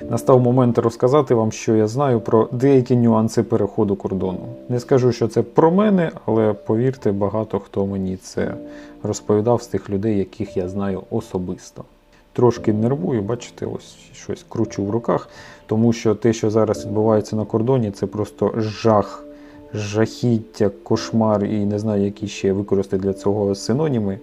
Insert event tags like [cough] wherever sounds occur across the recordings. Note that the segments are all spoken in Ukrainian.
Настав момент розказати вам, що я знаю про деякі нюанси переходу кордону. Не скажу, що це про мене, але повірте, багато хто мені це розповідав з тих людей, яких я знаю особисто. Трошки нервую, бачите, ось щось кручу в руках, тому що те, що зараз відбувається на кордоні, це просто жах, жахіття, кошмар і не знаю, які ще використати для цього синоніми.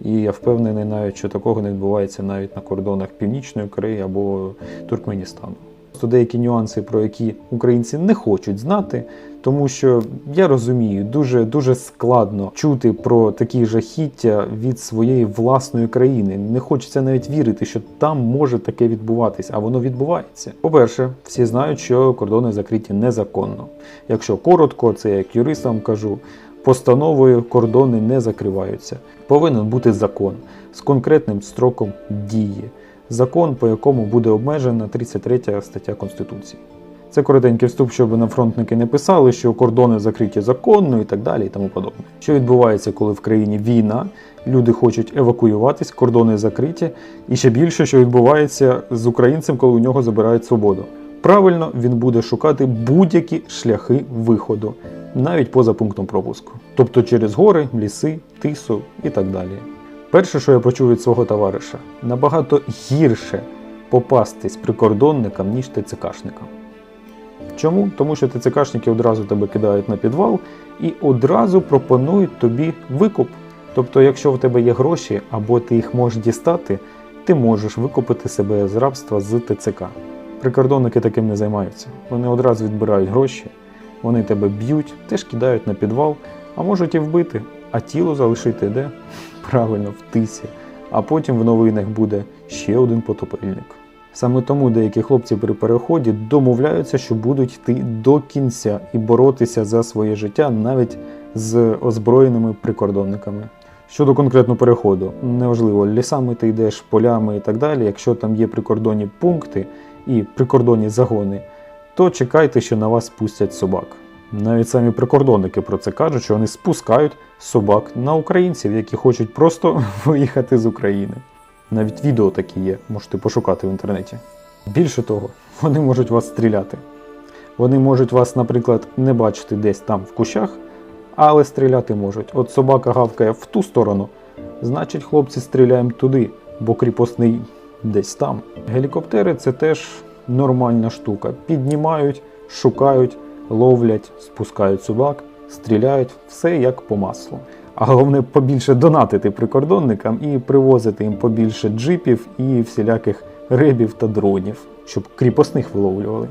І я впевнений навіть, що такого не відбувається навіть на кордонах Північної Кореї або Туркменістану. Просто деякі нюанси, про які українці не хочуть знати, тому що я розумію, дуже дуже складно чути про такі жахіття від своєї власної країни. Не хочеться навіть вірити, що там може таке відбуватися, а воно відбувається. По-перше, всі знають, що кордони закриті незаконно. Якщо коротко, це як юрист вам кажу. Постановою кордони не закриваються. Повинен бути закон з конкретним строком дії. Закон, по якому буде обмежена 33 стаття Конституції. Це коротенький вступ, щоб на фронтники не писали, що кордони закриті законно і так далі, і тому подобне. Що відбувається, коли в країні війна, люди хочуть евакуюватись, кордони закриті, і ще більше, що відбувається з українцем, коли у нього забирають свободу. Правильно, він буде шукати будь-які шляхи виходу, навіть поза пунктом пропуску, тобто через гори, ліси, тису і так далі. Перше, що я почув від свого товариша, набагато гірше попастись прикордонникам, ніж ТЦКшникам. Чому? Тому що ТЦКшники одразу тебе кидають на підвал і одразу пропонують тобі викуп. Тобто, якщо в тебе є гроші або ти їх можеш дістати, ти можеш викупити себе з рабства з ТЦК. Прикордонники таким не займаються. Вони одразу відбирають гроші, вони тебе б'ють, теж кидають на підвал, а можуть і вбити, а тіло залишити де? Правильно, в тисі. А потім в новинах буде ще один потопельник. Саме тому деякі хлопці при переході домовляються, що будуть йти до кінця і боротися за своє життя навіть з озброєними прикордонниками. Щодо конкретно переходу, неважливо, лісами ти йдеш, полями і так далі. Якщо там є прикордонні пункти і прикордонні загони, то чекайте, що на вас спустять собак. Навіть самі прикордонники про це кажуть, що вони спускають собак на українців, які хочуть просто [laughs] виїхати з України. Навіть відео такі є, можете пошукати в інтернеті. Більше того, вони можуть вас стріляти. Вони можуть вас, наприклад, не бачити десь там в кущах, але стріляти можуть. От собака гавкає в ту сторону, значить, хлопці стріляємо туди, бо кріпосний десь там. Гелікоптери це теж нормальна штука. Піднімають, шукають, ловлять, спускають собак, стріляють, все як по маслу. А головне побільше донатити прикордонникам і привозити їм побільше джипів і всіляких ребів та дронів, щоб кріпосних виловлювали.